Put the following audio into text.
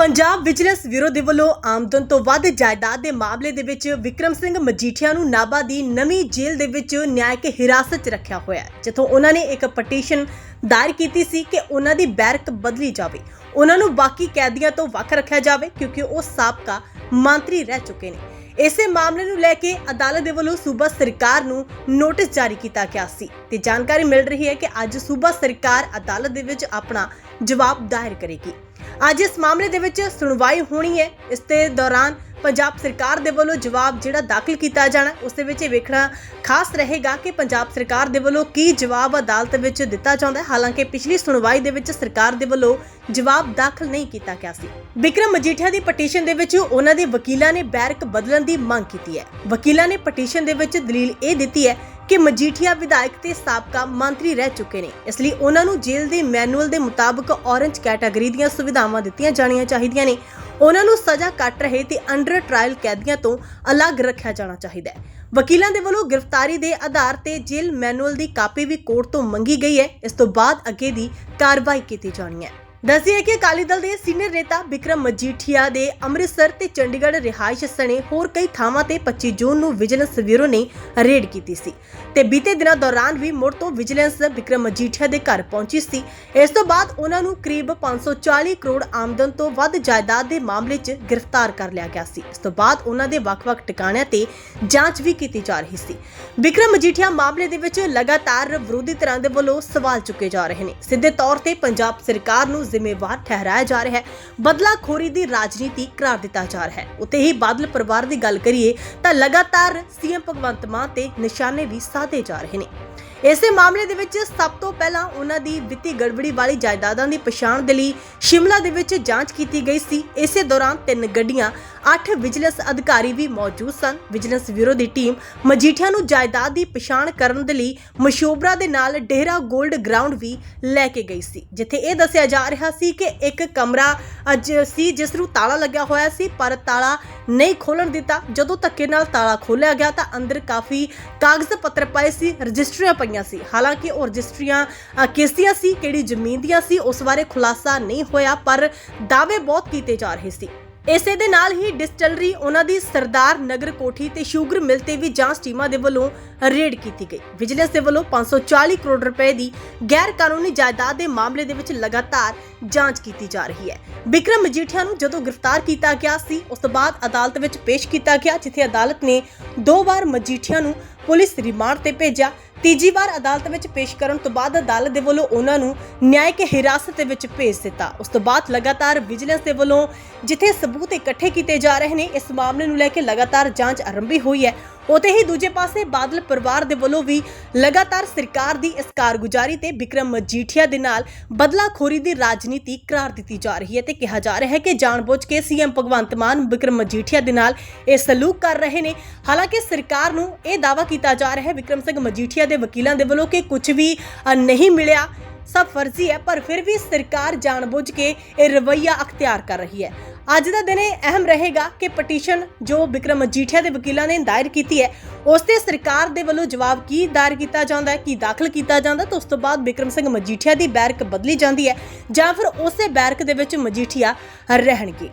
Punjab vigilance bureau ਦੇ ਵੱਲੋਂ ਆਮਦਨ ਤੋਂ ਵੱਧ ਜਾਇਦਾਦ ਦੇ ਮਾਮਲੇ ਦੇ ਵਿੱਚ ਵਿਕਰਮ ਸਿੰਘ ਮਜੀਠੀਆ ਨੂੰ ਨਾਭਾ ਦੀ ਨਵੀਂ ਜੇਲ੍ਹ ਦੇ ਵਿੱਚ ਨਿਆਇਕ ਹਿਰਾਸਤ 'ਚ ਰੱਖਿਆ ਹੋਇਆ ਹੈ, ਜਿੱਥੋਂ ਉਹਨਾਂ ਨੇ ਇੱਕ ਪਟੀਸ਼ਨ ਦਾਇਰ ਕੀਤੀ ਸੀ ਕਿ ਉਹਨਾਂ ਦੀ ਬੈਰਕ ਬਦਲੀ ਜਾਵੇ। ਉਹਨਾਂ ਨੂੰ ਬਾਕੀ ਕੈਦੀਆਂ ਤੋਂ ਵੱਖ ਰੱਖਿਆ ਜਾਵੇ, ਕਿਉਂਕਿ ਉਹ ਸਾਬਕਾ ਮੰਤਰੀ ਰਹਿ ਚੁੱਕੇ ਨੇ। ਇਸੇ ਮਾਮਲੇ ਨੂੰ ਲੈ ਕੇ ਅਦਾਲਤ ਦੇ ਵੱਲੋਂ ਸੂਬਾ ਸਰਕਾਰ ਨੂੰ ਨੋਟਿਸ ਜਾਰੀ ਕੀਤਾ ਗਿਆ ਸੀ ਤੇ ਜਾਣਕਾਰੀ ਮਿਲ ਰਹੀ ਹੈ ਕਿ ਅੱਜ ਸੂਬਾ ਸਰਕਾਰ ਅਦਾਲਤ ਦੇ ਵਿੱਚ ਆਪਣਾ ਜਵਾਬ ਦਾਇਰ ਕਰੇਗੀ। ਅੱਜ ਇਸ ਮਾਮਲੇ ਦੇ ਵਿੱਚ ਸੁਣਵਾਈ ਹੋਣੀ ਹੈ। ਇਸ ਦੇ ਦੌਰਾਨ ਪੰਜਾਬ ਸਰਕਾਰ ਦੇ ਵੱਲੋਂ ਜਵਾਬ ਜਿਹੜਾ ਦਾਖਲ ਕੀਤਾ ਜਾਣਾ, ਉਸ ਦੇ ਵਿੱਚ ਇਹ ਵੇਖਣਾ ਖਾਸ ਰਹੇਗਾ ਕਿ ਪੰਜਾਬ ਸਰਕਾਰ ਦੇ ਵੱਲੋਂ ਕੀ ਜਵਾਬ ਅਦਾਲਤ ਵਿੱਚ ਦਿੱਤਾ ਜਾਂਦਾ ਹੈ। ਹਾਲਾਂਕਿ ਪਿਛਲੀ ਸੁਣਵਾਈ ਦੇ ਵਿੱਚ ਸਰਕਾਰ ਦੇ ਵੱਲੋਂ ਜਵਾਬ ਦਾਖਲ ਨਹੀਂ ਕੀਤਾ ਗਿਆ ਸੀ। ਵਿਕਰਮ ਮਜੀਠੀਆ ਦੀ ਪਟੀਸ਼ਨ ਦੇ ਵਿੱਚ ਉਹਨਾਂ ਦੇ ਵਕੀਲਾਂ ਨੇ ਬੈਰਕ ਬਦਲਣ ਦੀ ਮੰਗ ਕੀਤੀ ਹੈ। ਵਕੀਲਾਂ ਨੇ ਪਟੀਸ਼ਨ ਦੇ ਵਿੱਚ ਦਲੀਲ ਇਹ ਦਿੱਤੀ ਹੈ ਕਿ ਮਜੀਠੀਆ ਵਿਧਾਇਕ ਤੇ ਸਾਬਕਾ ਮੰਤਰੀ ਰਹਿ ਚੁੱਕੇ ਨੇ। ਇਸ ਲਈ ਉਹਨਾਂ ਨੂੰ ਜੇਲ੍ਹ ਦੇ ਮੈਨੂਅਲ ਦੇ ਮੁਤਾਬਕ ਔਰੰਜ ਕੈਟਾਗਰੀ ਦੀਆਂ ਸੁਵਿਧਾਵਾਂ ਦਿੱਤੀਆਂ ਜਾਣੀਆਂ ਚਾਹੀਦੀਆਂ ਨੇ। ਉਹਨਾਂ ਨੂੰ ਸਜ਼ਾ ਕੱਟ ਰਹੇ ਤੇ ਅੰਡਰ ਟ੍ਰਾਇਲ ਕੈਦੀਆਂ ਤੋਂ ਅਲੱਗ ਰੱਖਿਆ ਜਾਣਾ ਚਾਹੀਦਾ ਹੈ। ਵਕੀਲਾਂ ਦੇ ਵੱਲੋਂ ਗ੍ਰਿਫਤਾਰੀ ਦੇ ਆਧਾਰ ਤੇ ਜੇਲ੍ਹ ਮੈਨੂਅਲ ਦੀ ਕਾਪੀ ਵੀ ਕੋਰਟ ਤੋਂ ਮੰਗੀ ਗਈ ਹੈ। ਇਸ ਤੋਂ ਬਾਅਦ ਅੱਗੇ ਦੀ ਕਾਰਵਾਈ ਕੀਤੀ ਜਾਣੀ ਹੈ। ਦੱਸਿਆ ਕਿ ਅਕਾਲੀ ਦਲ ਦੇ ਸੀਨੀਅਰ ਨੇਤਾ ਵਿਕਰਮ ਮਜੀਠੀਆ ਦੇ ਅੰਮ੍ਰਿਤਸਰ ਤੇ ਚੰਡੀਗੜ੍ਹ ਰਿਹਾਇਸ਼ ਸਣੇ ਹੋਰ ਕਈ ਥਾਵਾਂ ਤੇ 25 ਜੂਨ ਨੂੰ ਵਿਜੀਲੈਂਸ ਬਿਊਰੋ ਨੇ ਰੇਡ ਕੀਤੀ ਸੀ। ਤੇ ਬੀਤੇ ਦਿਨਾਂ ਦੌਰਾਨ ਵੀ ਮੁੜ ਤੋਂ ਵਿਜੀਲੈਂਸ ਵਿਕਰਮ ਮਜੀਠੀਆ ਦੇ ਘਰ ਪਹੁੰਚੀ ਸੀ। ਇਸ ਤੋਂ ਬਾਅਦ ਉਹਨਾਂ ਨੂੰ ਕਰੀਬ 540 ਕਰੋੜ ਆਮਦਨ ਤੋਂ ਵੱਧ ਜਾਇਦਾਦ ਦੇ ਮਾਮਲੇ 'ਚ ਗ੍ਰਿਫਤਾਰ ਕਰ ਲਿਆ ਗਿਆ ਸੀ। ਇਸ ਤੋਂ ਬਾਅਦ ਉਹਨਾਂ ਦੇ ਵੱਖ-ਵੱਖ ਟਿਕਾਣਿਆਂ ਤੇ ਜਾਂਚ ਵੀ ਕੀਤੀ ਜਾ ਰਹੀ ਸੀ। ਵਿਕਰਮ ਮਜੀਠੀਆ ਮਾਮਲੇ ਦੇ ਵਿੱਚ ਲਗਾਤਾਰ ਵਿਰੋਧੀ ਧਿਰਾਂ ਦੇ ਵੱਲੋਂ ਸਵਾਲ ਚੁੱਕੇ ਜਾ ਰਹੇ ਨੇ। ਸਿੱਧੇ ਤੌਰ ਤੇ ਪੰਜਾਬ ਸਰਕਾਰ ਨੂੰ ਜ਼ਿੰਮੇਵਾਰ ਠਹਿਰਾਇਆ ਜਾ ਰਿਹਾ ਹੈ। ਬਦਲਾਖੋਰੀ ਦੀ ਰਾਜਨੀਤੀ ਕਰਾਰ ਦਿੱਤਾ ਜਾ ਰਿਹਾ ਹੈ। ਉੱਤੇ ਹੀ ਬਾਦਲ ਪਰਿਵਾਰ ਦੀ ਗੱਲ ਕਰੀਏ ਤਾਂ ਲਗਾਤਾਰ ਸੀਐਮ ਭਗਵੰਤ ਮਾਨ ਤੇ ਨਿਸ਼ਾਨੇ ਵੀ ਸਾਧੇ ਜਾ ਰਹੇ ਨੇ। ਇਸੇ ਮਾਮਲੇ ਦੇ ਵਿੱਚ ਸਭ ਤੋਂ ਪਹਿਲਾਂ ਉਹਨਾਂ ਦੀ ਵਿੱਤੀ ਗੜਬੜੀ ਵਾਲੀ ਜਾਇਦਾਦਾਂ ਦੀ ਪਛਾਣ ਦੇ ਲਈ ਸ਼ਿਮਲਾ ਦੇ ਵਿੱਚ ਜਾਂਚ ਕੀਤੀ ਗਈ ਸੀ। ਇਸੇ ਦੌਰਾਨ ਤਿੰਨ ਗੱਡੀਆਂ 8 ਵਿਜੀਲੈਂਸ ਅਧਿਕਾਰੀ ਵੀ ਮੌਜੂਦ ਸਨ। ਵਿਜੀਲੈਂਸ ਬਿਊਰੋ ਦੀ ਟੀਮ ਮਜੀਠੀਆ ਨੂੰ ਜਾਇਦਾਦ ਦੀ ਪਛਾਣ ਕਰਨ ਦੇ ਲਈ ਮਸ਼ੋਬਰਾ ਦੇ ਨਾਲ ਡੇਹਰਾ 골ਡ ਗਰਾਊਂਡ ਵੀ ਲੈ ਕੇ ਗਈ ਸੀ, ਜਿੱਥੇ ਇਹ ਦੱਸਿਆ ਜਾ ਰਿਹਾ ਸੀ ਕਿ ਇੱਕ ਕਮਰਾ ਅੱਜ ਸੀ, ਜਿਸ ਨੂੰ ਤਾਲਾ ਲੱਗਿਆ ਹੋਇਆ ਸੀ, ਪਰ ਤਾਲਾ ਨਹੀਂ ਖੋਲਣ ਦਿੱਤਾ। ਜਦੋਂ ਧੱਕੇ ਨਾਲ ਤਾਲਾ ਖੋਲਿਆ ਗਿਆ ਤਾਂ ਅੰਦਰ ਕਾਫੀ ਕਾਗਜ਼ ਪੱਤਰ ਪਏ ਸੀ, ਰਜਿਸਟਰੀਆਂ ਪਈਆਂ ਸੀ। ਹਾਲਾਂਕਿ ਉਹ ਰਜਿਸਟਰੀਆਂ ਕਿਸ ਦੀਆਂ ਸੀ, ਕਿਹੜੀ ਜ਼ਮੀਨ ਦੀਆਂ ਸੀ, ਉਸ ਬਾਰੇ ਖੁਲਾਸਾ ਨਹੀਂ ਹੋਇਆ, ਪਰ ਦਾਅਵੇ ਬਹੁਤ ਕੀਤੇ ਜਾ ਰਹੇ ਸੀ। ਇਸੇ ਦੇ ਨਾਲ ਹੀ ਡਿਸਟਿਲਰੀ ਉਹਨਾਂ ਦੀ ਸਰਦਾਰ ਨਗਰ ਕੋਠੀ ਤੇ ਸ਼ੂਗਰ ਮਿਲ ਤੇ ਵੀ ਜਾਂਚ ਟੀਮਾਂ ਦੇ ਵੱਲੋਂ ਰੇਡ ਕੀਤੀ ਗਈ। ਵਿਜੀਲੈਂਸ ਦੇ ਵੱਲੋਂ 540 ਕਰੋੜ ਰੁਪਏ ਦੀ ਗੈਰ ਕਾਨੂੰਨੀ ਜਾਇਦਾਦ ਦੇ ਮਾਮਲੇ ਦੇ ਵਿੱਚ ਲਗਾਤਾਰ ਜਾਂਚ ਕੀਤੀ ਜਾ ਰਹੀ ਹੈ। ਵਿਕਰਮ ਮਜੀਠੀਆ ਨੂੰ ਜਦੋਂ ਗ੍ਰਿਫਤਾਰ ਕੀਤਾ ਗਿਆ ਸੀ, ਉਸ ਤੋਂ ਬਾਅਦ ਅਦਾਲਤ ਵਿੱਚ ਪੇਸ਼ ਕੀਤਾ ਗਿਆ, ਜਿੱਥੇ ਅਦਾਲਤ ਨੇ ਦੋ ਵਾਰ ਮਜੀਠੀਆ ਨੂੰ ਪੁਲਿਸ ਰਿਮਾਂਡ ਤੇ ਭੇਜਿਆ। ਤੀਜੀ ਵਾਰ ਅਦਾਲਤ ਵਿੱਚ ਪੇਸ਼ ਕਰਨ ਤੋਂ ਬਾਅਦ ਅਦਾਲਤ ਦੇ ਵੱਲੋਂ ਉਹਨਾਂ ਨੂੰ ਨਿਆਇਕ ਹਿਰਾਸਤ ਦੇ ਵਿੱਚ ਭੇਜ ਦਿੱਤਾ। ਉਸ ਤੋਂ ਬਾਅਦ ਲਗਾਤਾਰ ਵਿਜੀਲੈਂਸ ਦੇ ਵੱਲੋਂ ਜਿੱਥੇ ਸਬੂਤ ਇਕੱਠੇ ਕੀਤੇ ਜਾ ਰਹੇ ਨੇ, ਇਸ ਮਾਮਲੇ ਨੂੰ ਲੈ ਕੇ ਲਗਾਤਾਰ ਜਾਂਚ ਆਰੰਭੀ ਹੋਈ ਹੈ। ਉਤੇ ਹੀ ਦੂਜੇ ਪਾਸੇ ਬਾਦਲ ਪਰਿਵਾਰ ਦੇ ਵੱਲੋਂ ਵੀ ਲਗਾਤਾਰ ਸਰਕਾਰ ਦੀ ਇਸ ਕਾਰਗੁਜ਼ਾਰੀ ਤੇ ਵਿਕਰਮ ਮਜੀਠੀਆ ਦੇ ਨਾਲ ਬਦਲਾਖੋਰੀ ਦੀ ਰਾਜਨੀਤੀ ਕਰਾਰ ਦਿੱਤੀ ਜਾ ਰਹੀ ਹੈ ਤੇ ਕਿਹਾ ਜਾ ਰਿਹਾ ਹੈ ਕਿ ਜਾਣਬੁੱਝ ਕੇ ਸੀਐਮ ਭਗਵੰਤ ਮਾਨ ਵਿਕਰਮ ਮਜੀਠੀਆ ਦੇ ਨਾਲ ਇਹ ਸਲੂਕ ਕਰ ਰਹੇ ਨੇ। ਹਾਲਾਂਕਿ ਸਰਕਾਰ ਨੂੰ ਇਹ ਦਾਅਵਾ ਕੀਤਾ ਜਾ ਰਿਹਾ ਹੈ ਵਿਕਰਮ ਸਿੰਘ ਮਜੀਠੀਆ ਦੇ ਵਕੀਲਾਂ ਦੇ ਵੱਲੋਂ ਕਿ ਕੁਝ ਵੀ ਨਹੀਂ ਮਿਲਿਆ। ਸਭ ਫਰਜ਼ੀ ਹੈ, ਪਰ ਫਿਰ ਵੀ ਸਰਕਾਰ ਜਾਣਬੁੱਝ ਕੇ ਇਹ ਰਵੱਈਆ ਅਖਤਿਆਰ ਕਰ ਰਹੀ ਹੈ। ਅੱਜ ਦਾ ਦਿਨ ਇਹ ਅਹਿਮ ਰਹੇਗਾ ਕਿ ਪਟੀਸ਼ਨ ਜੋ ਵਿਕਰਮ ਮਜੀਠੀਆ ਦੇ ਵਕੀਲਾਂ ਨੇ ਦਾਇਰ ਕੀਤੀ ਹੈ, ਉਸ ਤੇ ਸਰਕਾਰ ਦੇ ਵੱਲੋਂ ਜਵਾਬ ਕੀ ਦਾਇਰ ਕੀਤਾ ਜਾਂਦਾ ਹੈ, ਕੀ ਦਾਖਲ ਕੀਤਾ ਜਾਂਦਾ ਤਾਂ ਉਸ ਤੋਂ ਬਾਅਦ ਵਿਕਰਮ ਸਿੰਘ ਮਜੀਠੀਆ ਦੀ ਬੈਰਕ ਬਦਲੀ ਜਾਂਦੀ ਹੈ ਜਾਂ ਫਿਰ ਉਸੇ ਬੈਰਕ ਦੇ ਵਿੱਚ ਮਜੀਠੀਆ ਰਹਿਣਗੇ।